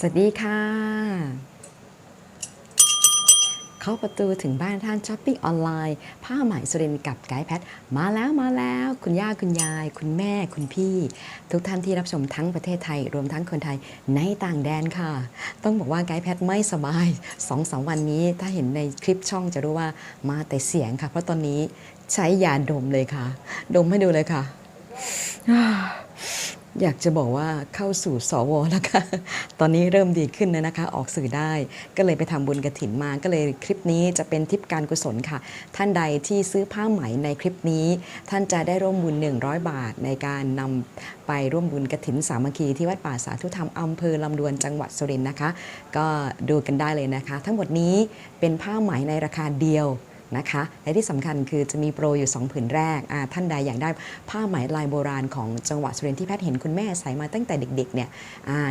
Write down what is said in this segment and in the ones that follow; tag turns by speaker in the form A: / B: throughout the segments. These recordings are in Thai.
A: สวัสดีค่ะ เข้าประตูถึงบ้านท่านช้อปปิ้งออนไลน์ ผ้าไหมสุรินด์กับไกด์แพทมาแล้วมาแล้ว คุณย่าคุณยาย คุณแม่คุณพี่ ทุกท่านที่รับชมทั้งประเทศไทย รวมทั้งคนไทยในต่างแดนค่ะ ต้องบอกว่าไกด์แพทไม่สบาย2องสวันนี้ ถ้าเห็นในคลิปช่องจะรู้ว่ามาแต่เสียงค่ะ เพราะตอนนี้ใช้ยาดมเลยค่ะ ดมให้ดูเลยค่ะ อยากจะบอกว่าเข้าสู่สวแล้วค่ะ ตอนนี้เริ่มดีขึ้นแล้วนะคะ ออกสื่อได้ ก็เลยไปทำบุญกระถินมา ก็เลยคลิปนี้จะเป็นทิปการกุศลค่ะ ท่านใดที่ซื้อผ้าไหมในคลิปนี้ ท่านจะได้ร่วมบุญ 100 บาทในการนำไปร่วมบุญกระถินสามัคคีที่วัดป่าสาธุธรรมอำเภอลำดวนจังหวัดสุรินทร์นะคะ ก็ดูกันได้เลยนะคะ ทั้งหมดนี้เป็นผ้าไหมในราคาเดียว นะคะและที่สำคัญคือจะมีโปรอยู่ 2 ผืนแรก ท่านใดอยากได้ผ้าไหมลายโบราณของจังหวัดสุรินทร์ที่แพทย์เห็นคุณแม่ใส่มาตั้งแต่เด็กๆเนี่ย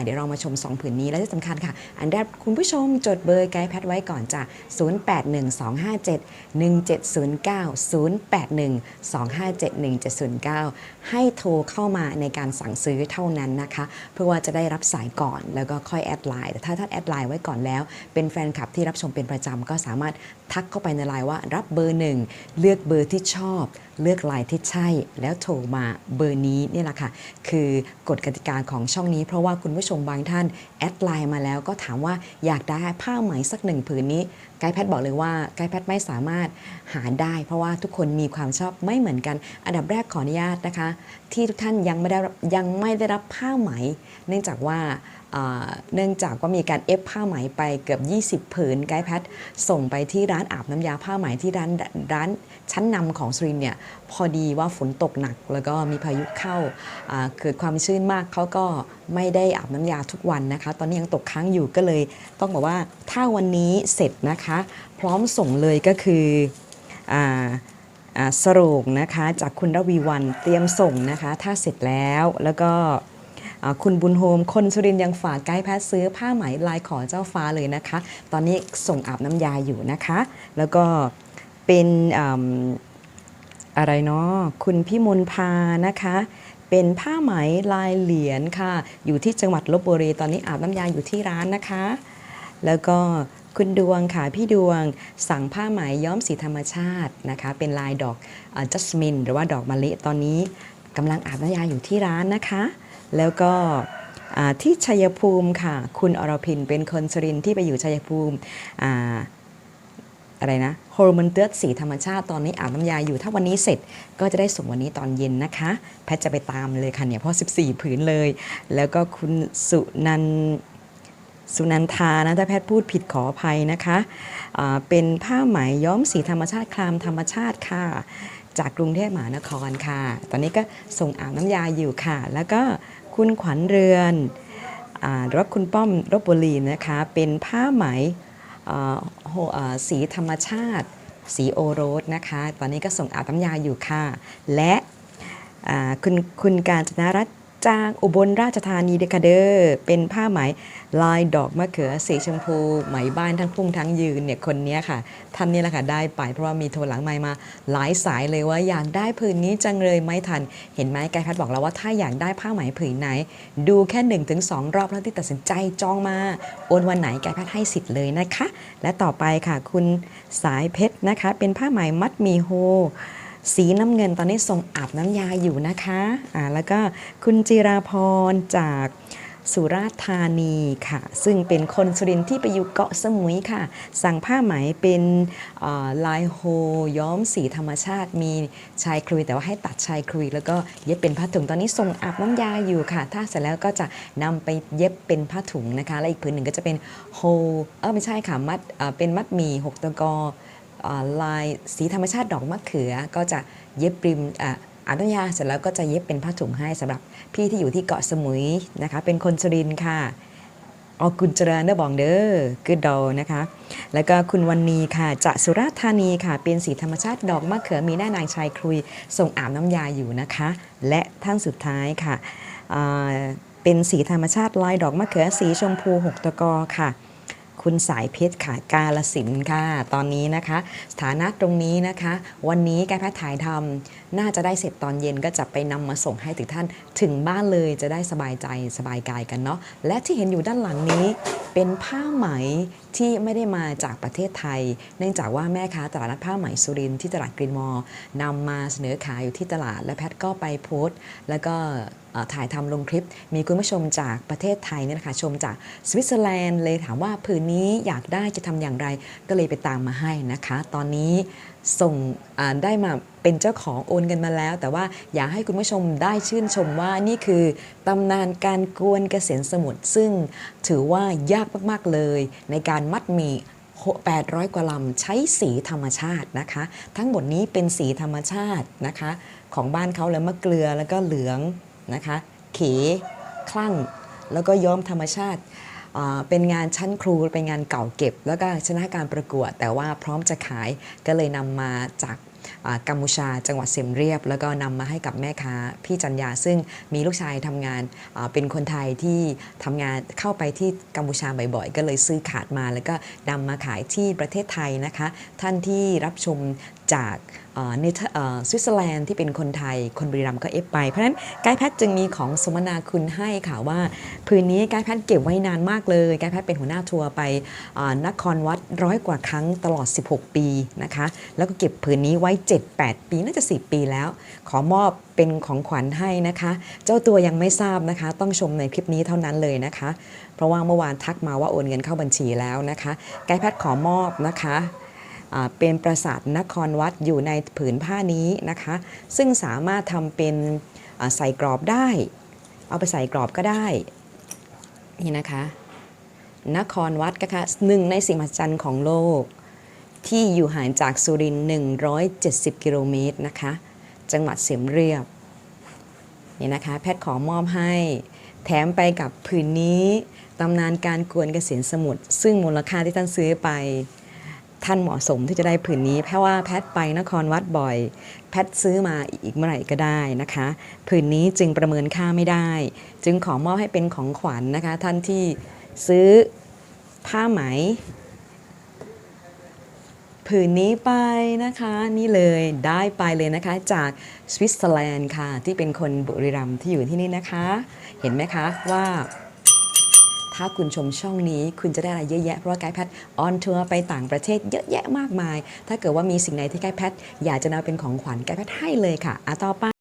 A: เดี๋ยวเรามาชม 2 ผืนนี้และที่สำคัญค่ะ อันแรกคุณผู้ชมจดเบอร์ไกด์แพทย์ไว้ก่อนจ้ะ0812571709 ให้โทรเข้ามาในการสั่งซื้อเท่านั้นนะคะ เพื่อว่าจะได้รับสายก่อนแล้วก็ค่อยแอดไลน์แต่ถ้าท่านแอดไลน์ไว้ก่อนแล้ว เป็นแฟนคลับที่รับชมเป็นประจำก็สามารถทักเข้าไปในไลน์ว่ารับเบอร์หนึ่งเลือกเบอร์ที่ชอบ เลือกลน์ที่ใช่ แล้วโทรมาเบอร์นี้นี่แหละค่ะ คือกฎกติกาของช่องนี้ เพราะว่าคุณผู้ชมบางท่านแอดไลน์มาแล้วก็ถามว่าอยากได้ผ้าไหมสักหนึ่งผืนนี้ไกด์แพทย์บอกเลยว่าไกด์แพทย์ไม่สามารถหาได้ เพราะว่าทุกคนมีความชอบไม่เหมือนกัน อันดับแรกขออนุญาตนะคะ ที่ทุกท่านยังไม่ได้รับยังไม่ได้รับผ้าไหม เนื่องจากว่าเนื่องจากว่ามีการเอฟผ้าไหมไปเกือบ 20 ผืนไกด์แพทส่งไปที่ร้านอาบน้ำยาผ้าไหมที่ร้านร้านชั้นนำของสุรินเนี่ยพอดีว่าฝนตกหนัก แล้วก็มีพายุเข้าเกิดความชื้นมากเขาก็ไม่ได้อาบน้ำยาทุกวันนะคะ ตอนนี้ยังตกค้างอยู่ก็เลย ต้องบอกว่าถ้าวันนี้เสร็จนะคะ พร้อมส่งเลยก็คืออสโรงนะคะจากคุณระวีวันเตรียมส่งนะคะ ถ้าเสร็จแล้วแล้วก็ คุณบุญโฮม คนสุรินยังฝากไกด์แพทย์ซื้อผ้าไหมลายขอเจ้าฟ้าเลยนะคะ ตอนนี้ส่งอาบน้ำยาอยู่นะคะ แล้วก็เป็นออะไรเนาะคุณพิมลพานะคะเป็นผ้าไหมลายเหรียญค่ะ อยู่ที่จังหวัดลบบุรี ตอนนี้อาบน้ำยาอยู่ที่ร้านนะคะ แล้วก็คุณดวงค่ะ พี่ดวงสั่งผ้าไหมย้อมสีธรรมชาตินะคะ เป็นลายดอกจัสมินหรือว่าดอกมะลิ ตอนนี้กำลังอาบน้ำยาอยู่ที่ร้านนะคะ แล้วก็ที่ชัยภูมิค่ะ คุณอรพินเป็นคนสรินที่ไปอยู่ชัยภูมิออะไรนะฮอร์โมนเตือดสีธรรมชาติตอนนี้อาบน้ำยาอยู่ถ้าวันนี้เสร็จก็จะได้ส่งวันนี้ตอนเย็นนะคะ แพทย์จะไปตามเลยค่ะเนี่ยเพราะ 14 ผืนเลย แล้วก็คุณสุนันสุนันทานะถ้าแพทย์พูดผิดขออภัยนะคะอ่าเป็นผ้าไหมย้อมสีธรรมชาติคลามธรรมชาติค่ะ จากกรุงเทพมหานครค่ะ ตอนนี้ก็ส่งอาบน้ำยาอยู่ค่ะ แล้วก็คุณขวัญเรือนหรือว่าคุณป้อมรบบุรีนะคะ เป็นผ้าไหมสีธรรมชาติสีโอโรสนะคะ ตอนนี้ก็ส่งอาบน้ำยาอยู่ค่ะ และคุณคุณการจนารัตน์ จากอุบลราชธานีเดคเดอร์เป็นผ้าไหมลายดอกมะเขือสีชมพู ไหมบ้านทั้งพุ่งทั้งยืนเนี่ยคนนี้ค่ะ ท่านนี่แหละค่ะได้ไปเพราะว่ามีโทรหลังไมค์มาหลายสายเลยว่าอยากได้ผืนนี้จังเลยไม่ทัน เห็นไหมกด์แพัดบอกแล้วว่าถ้าอยากได้ผ้าไหมผืนไหน ดูแค่1นถึงสรอบแล้วที่ตัดสินใจจองมาโอนวันไหนกด์แพัดให้สิทธิ์เลยนะคะ และต่อไปค่ะคุณสายเพชรนะคะ เป็นผ้าไหมมัดมีโฮ สีน้ำเงินตอนนี้ส่งอาบน้ำยาอยู่นะคะอ่าแล้วก็คุณจิราพรจากสุราษฎร์ธานีค่ะ ซึ่งเป็นคนสุรินทร์ที่ไปอยู่เกาะสมุยค่ะ สั่งผ้าไหมเป็นลายโฮย้อมสีธรรมชาติ มีชายคลุยแต่ว่าให้ตัดชายคลุย แล้วก็เย็บเป็นผ้าถุงตอนนี้ส่งอาบน้ำยาอยู่ค่ะ ถ้าเสร็จแล้วก็จะนำไปเย็บเป็นผ้าถุงนะคะ และอีกผืนหนึ่งก็จะเป็นโฮเออไม่ใช่ค่ะมัดเป็นมัดหมี่หกตะกอ ลายสีธรรมชาติดอกมะเขือ ก็จะเย็บริมอ่าอาบน้ำยาเสร็จแล้วก็จะเย็บเป็นผ้าถุงให้สำหรับพี่ที่อยู่ที่เกาะสมุยนะคะ เป็นคนสุรินทร์ค่ะออกุญเจริญเดอบองเดอร์กึดดอนะคะ แล้วก็คุณวันนีค่ะจากสุราษฎร์ธานีค่ะ เป็นสีธรรมชาติดอกมะเขือมีหน้านางชายครุยส่งอาบน้ำยาอยู่นะคะ และท่านสุดท้ายค่ะเป็นสีธรรมชาติลายดอกมะเขือสีชมพูหกตะกอค่ะ คุณสายเพชรค่ะกาลสินธุ์ค่ะ ตอนนี้นะคะ สถานะตรงนี้นะคะ วันนี้การแพทย์ถ่ายทำน่าจะได้เสร็จตอนเย็นก็จะไปนำมาส่งให้ถึงท่านถึงบ้านเลยจะได้สบายใจสบายกายกันเนาะและที่เห็นอยู่ด้านหลังนี้เป็นผ้าไหม ที่ไม่ได้มาจากประเทศไทย เนื่องจากว่าแม่ค้าตลาดนัดผ้าไหมสุรินที่ตลาดกรีนมอลนำมาเสนอขายอยู่ที่ตลาด และแพทย์ก็ไปโพสต์แล้วก็ถ่ายทำลงคลิป มีคุณผู้ชมจากประเทศไทยเนี่ยนะคะชมจากสวิตเซอร์แลนด์เลยถามว่าผืนนี้อยากได้จะทำอย่างไร ก็เลยไปตามมาให้นะคะ ตอนนี้ ส่งได้มาเป็นเจ้าของโอนกันมาแล้ว แต่ว่าอยากให้คุณผู้ชมได้ชื่นชมว่านี่คือตำนานการกวนเกษียณสมุทรซึ่งถือว่ายากมาก ๆ เลย ในการมัดมี800 กว่าลำใช้สีธรรมชาตินะคะ ทั้งหมดนี้เป็นสีธรรมชาตินะคะ ของบ้านเขาเลยมะเกลือแล้วก็เหลืองนะคะ เข คลั่ง แล้วก็ย้อมธรรมชาติ เป็นงานชั้นครูเป็นงานเก่าเก็บ แล้วก็ชนะการประกวด แต่ว่าพร้อมจะขายก็เลยนำมาจาก กัมพูชาจังหวัดเสียมเรียบ แล้วก็นำมาให้กับแม่ค้าพี่จันยา ซึ่งมีลูกชายทำงานเป็นคนไทยที่ทำงานเข้าไปที่กัมพูชาบ่อยๆ ก็เลยซื้อขาดมา แล้วก็นำมาขายที่ประเทศไทยนะคะ ท่านที่รับชมจากเนเธอร์สวิตเซอร์แลนด์ที่เป็นคนไทยคนบรีรัมก็เอฟไป เพราะฉะนั้นกด์แพทย์จึงมีของสมนาคุณให้ค่ะว่าพื้นนี้กด์แพทย์เก็บไว้นานมากเลยกด์แพทย์เป็นหัวหน้าทัวร์ไปนครวัดร้อยกว่าครั้งตลอด 16 ปีนะคะ แล้วก็เก็บพื้นนี้ไว้7-8 ปีน่าจะ 10 ปีแล้ว ขอมอบเป็นของขวัญให้นะคะ เจ้าตัวยังไม่ทราบนะคะ ต้องชมในคลิปนี้เท่านั้นเลยนะคะ เพราะว่าเมื่อวานทักมาว่าโอนเงินเข้าบัญชีแล้วนะคะไกด์แพทย์ขอมอบนะคะเป็นปราสาทนครวัดอยู่ในผืนผ้านี้นะคะ ซึ่งสามารถทำเป็นใส่กรอบได้ เอาไปใส่กรอบก็ได้นี่นะคะ นครวัดก็ค่ะหนึ่งในสิ่งมหัศจรรย์ของโลก ที่อยู่ห่างจากสุรินทร์170 กิโลเมตรนะคะ จังหวัดเสียมเรียบนี่นะคะ แพทย์ขอมอบให้ แถมไปกับผืนนี้ตำนานการกวนเกษียณสมุทรซึ่งมูลค่าที่ท่านซื้อไป ท่านเหมาะสมที่จะได้ผืนนี้ เพราะว่าแพทย์ไปนครวัดบ่อย แพทย์ซื้อมาอีกเมื่อไหร่ก็ได้นะคะ ผืนนี้จึงประเมินค่าไม่ได้ จึงขอมอบให้เป็นของขวัญนะคะ ท่านที่ซื้อผ้าไหม ผืนนี้ไปนะคะ นี่เลยได้ไปเลยนะคะ จากสวิตเซอร์แลนด์ค่ะ ที่เป็นคนบุรีรัมย์ที่อยู่ที่นี่นะคะ เห็นไหมคะว่า ถ้าคุณชมช่องนี้คุณจะได้อะไรเยอะแยะเพราะว่าไกด์แพทออนทัวร์ไปต่างประเทศเยอะแยะมากมาย ถ้าเกิดว่ามีสิ่งไหนที่ไกด์แพทอยากจะนำเป็นของขวัญไกด์แพทให้เลยค่ะอะต่อไป